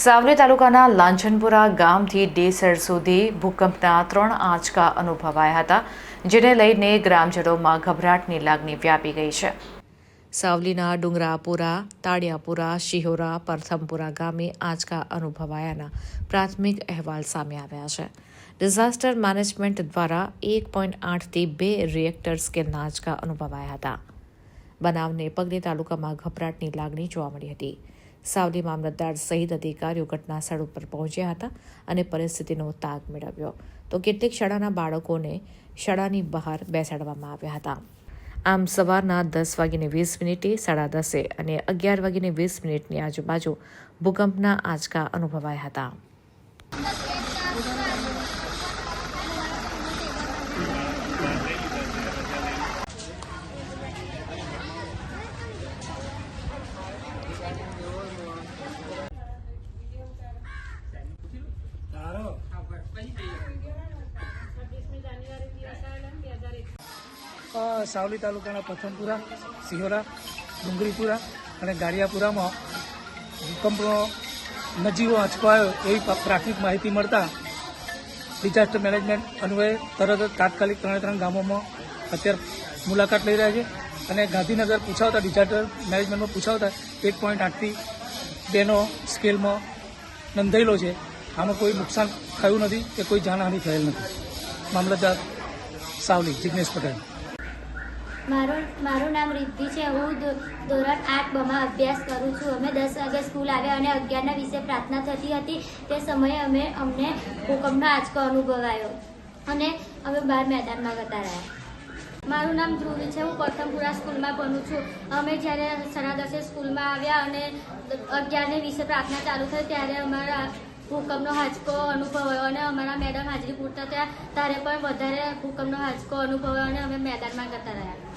સાવલી તાલુકાના લાંછનપુરા ગામથી ડેસર સુધી ભૂકંપના ત્રણ આંચકા અનુભવાયા હતા, જેને લઈને ગ્રામજનોમાં ગભરાટની લાગણી વ્યાપી ગઈ છે. સાવલીના ડુંગરાપુરા તાળિયાપુરા શિહોરા, પરથમપુરા ગામે આંચકા અનુભવાયાના પ્રાથમિક અહેવાલ સામે આવ્યા છે. ડિઝાસ્ટર મેનેજમેન્ટ દ્વારા એક પોઈન્ટ આઠથી બે રિએક્ટર સ્કેલના આંચકા અનુભવાયા હતા. બનાવને પગલે તાલુકામાં ગભરાટની લાગણી જોવા મળી હતી. સાવલી મામલતદાર સહિત અધિકારીઓ ઘટના સ્થળ ઉપર પહોંચ્યા હતા અને પરિસ્થિતિનો તાગ મેળવ્યો. તો કેટલીક શાળાના બાળકોને શાળાની બહાર બેસાડવામાં આવ્યા હતા. આમ સવારના દસ વાગીને વીસ મિનિટે સાડા દસે અને અગિયાર વાગીને વીસ મિનિટની આજુબાજુ ભૂકંપના આંચકા અનુભવાયા હતા. સાવલી તાલુકાના પથમપુરા સિહોરા ડુંગળીપુરા અને ગારિયાપુરામાં ભૂકંપનો નજીવો આંચકો આવ્યો એવી પ્રાથમિક માહિતી મળતા ડિઝાસ્ટર મેનેજમેન્ટ અન્વયે તરત જ તાત્કાલિક ત્રણે ત્રણ ગામોમાં અત્યારે મુલાકાત લઈ રહ્યા છે અને ગાંધીનગર પૂછાવતા ડિઝાસ્ટર મેનેજમેન્ટમાં પૂછાવતા એક પોઈન્ટ આઠથી બેનો સ્કેલમાં નોંધાયેલો છે. આમાં કોઈ નુકસાન થયું નથી કે કોઈ જાનહાનિ થયેલ નથી. મામલતદાર સાવલી જિગ્નેશ પટેલ. મારું મારું નામ રિદ્ધિ છે. હું ધોરણ આઠ બમાં અભ્યાસ કરું છું. અમે દસ વાગે સ્કૂલ આવ્યા અને અગિયારના વિશે પ્રાર્થના થતી હતી. તે સમયે અમે, અમને ભૂકંપનો આંચકો અનુભવાયો અને અમે બહાર મેદાનમાં જતા રહ્યા. મારું નામ ધ્રુવી છે. હું પ્રથમપુરા સ્કૂલમાં ભણું છું. અમે જ્યારે સાડા સ્કૂલમાં આવ્યા અને અગિયારને વિશે પ્રાર્થના ચાલુ થઈ ત્યારે અમારા ભૂકંપનો આંચકો અનુભવાયો અને અમારા મેડમ હાજરી પૂરતા ત્યાં ત્યારે પણ વધારે ભૂકંપનો આંચકો અનુભવાયો અને અમે મેદાનમાં જતા રહ્યા.